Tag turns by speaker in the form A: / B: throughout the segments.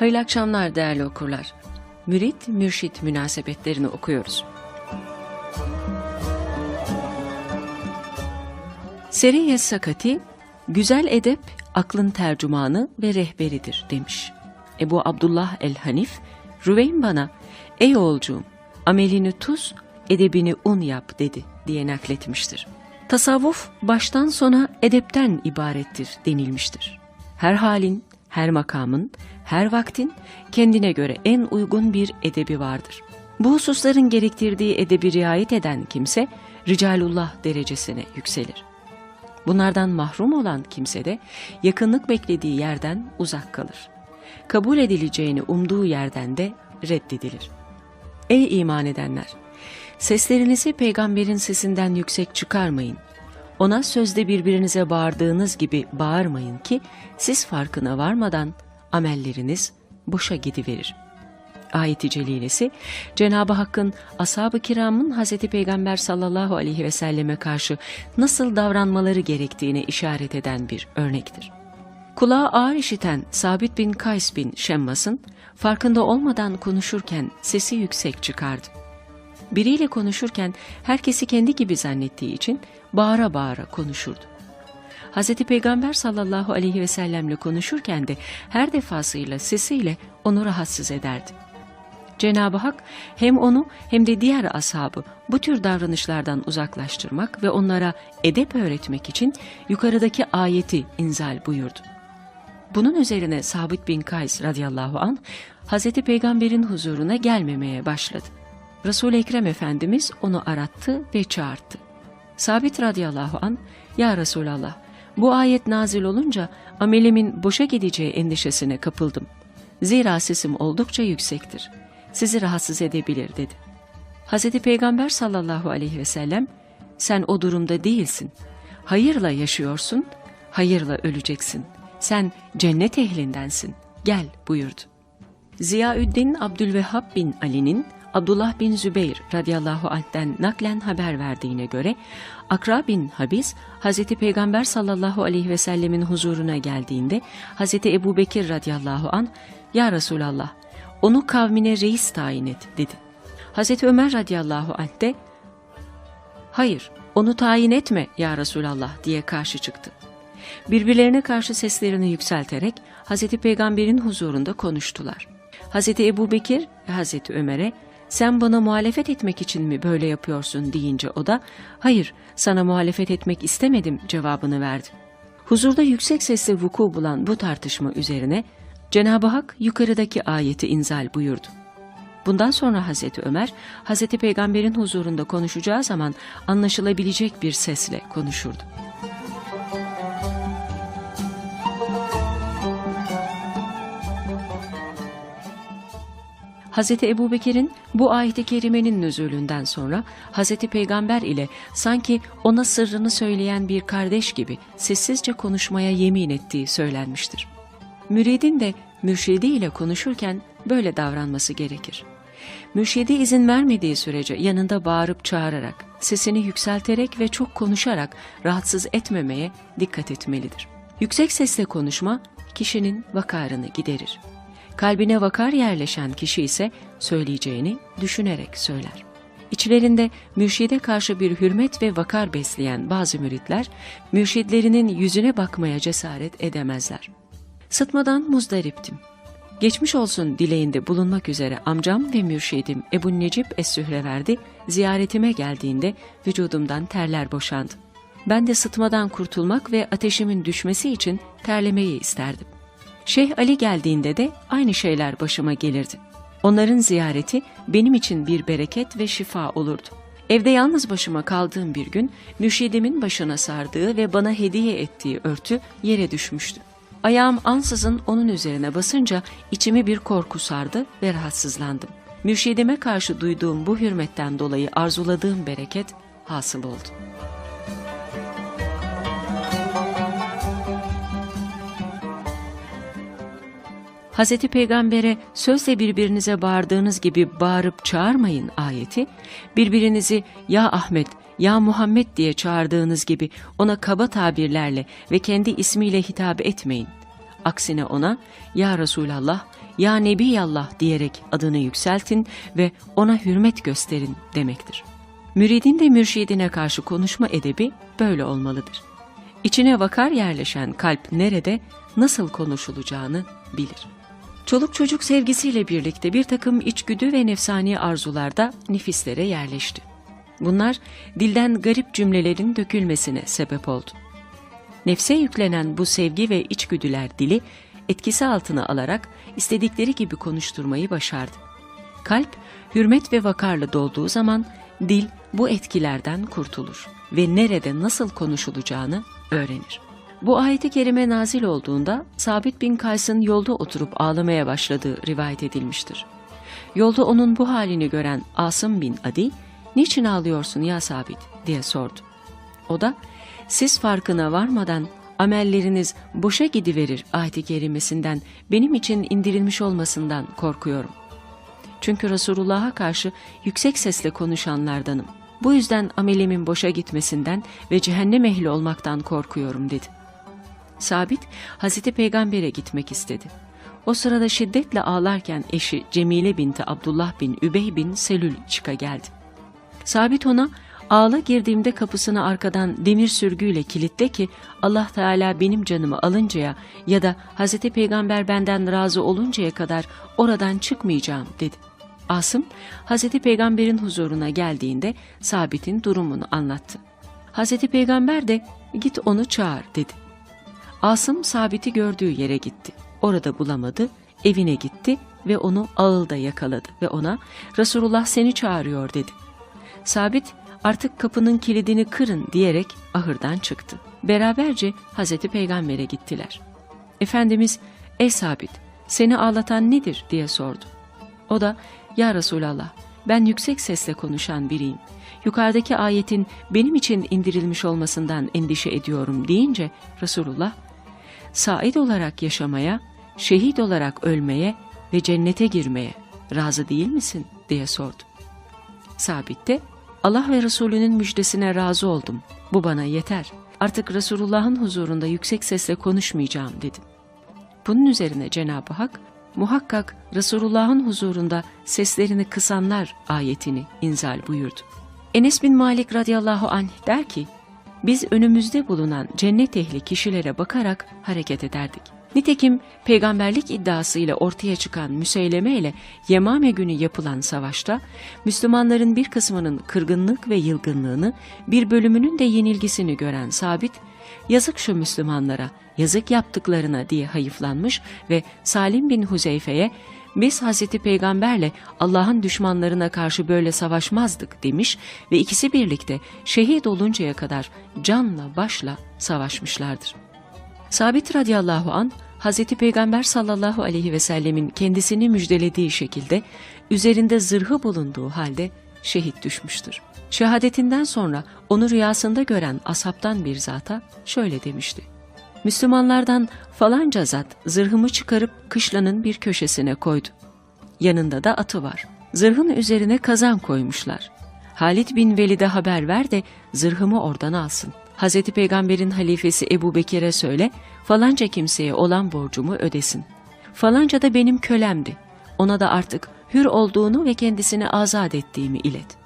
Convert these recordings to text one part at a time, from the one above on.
A: Hayırlı akşamlar değerli okurlar. Mürit mürşit münasebetlerini okuyoruz. Seriye Sakati, güzel edep aklın tercümanı ve rehberidir demiş. Ebu Abdullah el-Hanif, Rüveyn bana, ey oğulcuğum, amelini tuz, edebini un yap dedi diye nakletmiştir. Tasavvuf baştan sona edepten ibarettir denilmiştir. Her halin, her makamın, her vaktin kendine göre en uygun bir edebi vardır. Bu hususların gerektirdiği edebi riayet eden kimse, ricalullah derecesine yükselir. Bunlardan mahrum olan kimse de yakınlık beklediği yerden uzak kalır. Kabul edileceğini umduğu yerden de reddedilir. Ey iman edenler! Seslerinizi peygamberin sesinden yüksek çıkarmayın. Ona sözde birbirinize bağırdığınız gibi bağırmayın ki siz farkına varmadan amelleriniz boşa gidiverir. Ayet-i celilesi Cenab-ı Hakk'ın ashab-ı kiramın Hz. Peygamber sallallahu aleyhi ve selleme karşı nasıl davranmaları gerektiğine işaret eden bir örnektir. Kulağı ağır işiten Sabit bin Kays bin Şemmas'ın farkında olmadan konuşurken sesi yüksek çıkardı. Biriyle konuşurken herkesi kendi gibi zannettiği için bağıra bağıra konuşurdu. Hz. Peygamber sallallahu aleyhi ve sellemle konuşurken de her defasıyla sesiyle onu rahatsız ederdi. Cenab-ı Hak hem onu hem de diğer ashabı bu tür davranışlardan uzaklaştırmak ve onlara edep öğretmek için yukarıdaki ayeti inzal buyurdu. Bunun üzerine Sabit bin Kays radıyallahu an Hazreti Peygamber'in huzuruna gelmemeye başladı. Resul-i Ekrem Efendimiz onu arattı ve çağırdı. Sabit radıyallahu an ya Resulallah bu ayet nazil olunca amelimin boşa gideceği endişesine kapıldım. Zira sesim oldukça yüksektir. Sizi rahatsız edebilir dedi. Hz. Peygamber sallallahu aleyhi ve sellem sen o durumda değilsin. Hayırla yaşıyorsun, hayırla öleceksin. Sen cennet ehlindensin. Gel buyurdu. Ziyaüddin Abdülvehhab bin Ali'nin Abdullah bin Zübeyir radıyallahu anh'ten naklen haber verdiğine göre Akra bin Habis Hazreti Peygamber sallallahu aleyhi ve sellemin huzuruna geldiğinde Hazreti Ebu Bekir radıyallahu an Ya Resulallah onu kavmine reis tayin et dedi. Hazreti Ömer radıyallahu anh de hayır onu tayin etme ya Resulallah diye karşı çıktı. Birbirlerine karşı seslerini yükselterek Hazreti Peygamber'in huzurunda konuştular. Hazreti Ebu Bekir ve Hazreti Ömer'e sen bana muhalefet etmek için mi böyle yapıyorsun deyince o da hayır sana muhalefet etmek istemedim cevabını verdi. Huzurda yüksek sesle vuku bulan bu tartışma üzerine Cenab-ı Hak yukarıdaki ayeti inzal buyurdu. Bundan sonra Hazreti Ömer, Hazreti Peygamber'in huzurunda konuşacağı zaman anlaşılabilecek bir sesle konuşurdu. Hz. Ebu Bekir'in bu ayet-i kerimenin nüzulünden sonra Hz. Peygamber ile sanki ona sırrını söyleyen bir kardeş gibi sessizce konuşmaya yemin ettiği söylenmiştir. Müridin de mürşidi ile konuşurken böyle davranması gerekir. Mürşidi izin vermediği sürece yanında bağırıp çağırarak, sesini yükselterek ve çok konuşarak rahatsız etmemeye dikkat etmelidir. Yüksek sesle konuşma kişinin vakarını giderir. Kalbine vakar yerleşen kişi ise söyleyeceğini düşünerek söyler. İçlerinde mürşide karşı bir hürmet ve vakar besleyen bazı müritler, mürşidlerinin yüzüne bakmaya cesaret edemezler. Sıtmadan muzdariptim. Geçmiş olsun dileğinde bulunmak üzere amcam ve mürşidim Ebu Necip Es-Sühreverdi ziyaretime geldiğinde vücudumdan terler boşandı. Ben de sıtmadan kurtulmak ve ateşimin düşmesi için terlemeyi isterdim. Şeyh Ali geldiğinde de aynı şeyler başıma gelirdi. Onların ziyareti benim için bir bereket ve şifa olurdu. Evde yalnız başıma kaldığım bir gün mürşidimin başına sardığı ve bana hediye ettiği örtü yere düşmüştü. Ayağım ansızın onun üzerine basınca içimi bir korku sardı ve rahatsızlandım. Mürşidime karşı duyduğum bu hürmetten dolayı arzuladığım bereket hasıl oldu. Hz. Peygamber'e sözle birbirinize bağırdığınız gibi bağırıp çağırmayın ayeti, birbirinizi ya Ahmet, ya Muhammed diye çağırdığınız gibi ona kaba tabirlerle ve kendi ismiyle hitap etmeyin. Aksine ona Ya Resulallah, Ya Nebiyallah diyerek adını yükseltin ve ona hürmet gösterin demektir. Müridin de mürşidine karşı konuşma edebi böyle olmalıdır. İçine vakar yerleşen kalp nerede, nasıl konuşulacağını bilir. Çoluk çocuk sevgisiyle birlikte bir takım içgüdü ve nefsani arzularda nefislere yerleşti. Bunlar dilden garip cümlelerin dökülmesine sebep oldu. Nefse yüklenen bu sevgi ve içgüdüler dili etkisi altına alarak istedikleri gibi konuşturmayı başardı. Kalp hürmet ve vakarla dolduğu zaman dil bu etkilerden kurtulur ve nerede nasıl konuşulacağını öğrenir. Bu ayeti kerime nazil olduğunda Sabit bin Kays'ın yolda oturup ağlamaya başladığı rivayet edilmiştir. Yolda onun bu halini gören Asım bin Adi, ''Niçin ağlıyorsun ya Sabit?'' diye sordu. O da, ''Siz farkına varmadan amelleriniz boşa gidiverir ayeti kerimesinden benim için indirilmiş olmasından korkuyorum. Çünkü Resulullah'a karşı yüksek sesle konuşanlardanım. Bu yüzden amelimin boşa gitmesinden ve cehennem ehli olmaktan korkuyorum dedi. Sabit, Hazreti Peygamber'e gitmek istedi. O sırada şiddetle ağlarken eşi Cemile binti Abdullah bin Übey bin Selül çıka geldi. Sabit ona, ağla girdiğimde kapısını arkadan demir sürgüyle kilitle ki Allah Teala benim canımı alıncaya ya da Hazreti Peygamber benden razı oluncaya kadar oradan çıkmayacağım dedi. Asım, Hazreti Peygamber'in huzuruna geldiğinde Sabit'in durumunu anlattı. Hazreti Peygamber de git onu çağır dedi. Asım Sabit'i gördüğü yere gitti. Orada bulamadı, evine gitti ve onu ağılda yakaladı ve ona Resulullah seni çağırıyor dedi. Sabit artık kapının kilidini kırın diyerek ahırdan çıktı. Beraberce Hazreti Peygamber'e gittiler. Efendimiz, ey Sabit seni ağlatan nedir diye sordu. O da, ya Resulallah ben yüksek sesle konuşan biriyim. Yukarıdaki ayetin benim için indirilmiş olmasından endişe ediyorum deyince Resulullah, said olarak yaşamaya, şehit olarak ölmeye ve cennete girmeye razı değil misin diye sordu. Sabit de Allah ve Resulünün müjdesine razı oldum. Bu bana yeter. Artık Resulullah'ın huzurunda yüksek sesle konuşmayacağım dedim. Bunun üzerine Cenab-ı Hak muhakkak Resulullah'ın huzurunda seslerini kısanlar ayetini inzal buyurdu. Enes bin Malik radıyallahu anh der ki, biz önümüzde bulunan cennet ehli kişilere bakarak hareket ederdik. Nitekim peygamberlik iddiasıyla ortaya çıkan Müseyleme ile Yemame günü yapılan savaşta Müslümanların bir kısmının kırgınlık ve yılgınlığını bir bölümünün de yenilgisini gören Sabit, yazık şu Müslümanlara, yazık yaptıklarına diye hayıflanmış ve Salim bin Huzeyfe'ye biz Hazreti Peygamberle Allah'ın düşmanlarına karşı böyle savaşmazdık demiş ve ikisi birlikte şehit oluncaya kadar canla başla savaşmışlardır. Sabit radıyallahu an Hazreti Peygamber sallallahu aleyhi ve sellemin kendisini müjdelediği şekilde üzerinde zırhı bulunduğu halde şehit düşmüştür. Şehadetinden sonra onu rüyasında gören asaptan bir zata şöyle demişti. Müslümanlardan falanca zat zırhımı çıkarıp kışlanın bir köşesine koydu. Yanında da atı var. Zırhın üzerine kazan koymuşlar. Halit bin Velid'e haber ver de zırhımı oradan alsın. Hazreti Peygamber'in halifesi Ebu Bekir'e söyle, falanca kimseye olan borcumu ödesin. Falanca da benim kölemdi. Ona da artık hür olduğunu ve kendisini azat ettiğimi ilet.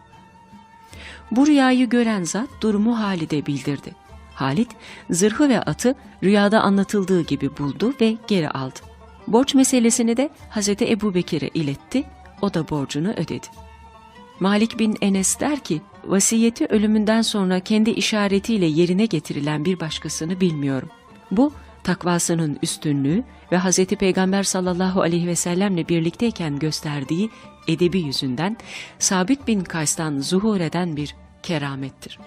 A: Bu rüyayı gören zat durumu Halid'e bildirdi. Halit, zırhı ve atı rüyada anlatıldığı gibi buldu ve geri aldı. Borç meselesini de Hazreti Ebu Bekir'e iletti, o da borcunu ödedi. Malik bin Enes der ki, vasiyeti ölümünden sonra kendi işaretiyle yerine getirilen bir başkasını bilmiyorum. Bu, takvasının üstünlüğü ve Hz. Peygamber sallallahu aleyhi ve sellemle birlikteyken gösterdiği edebi yüzünden Sabit bin Kays'tan zuhur eden bir keramettir.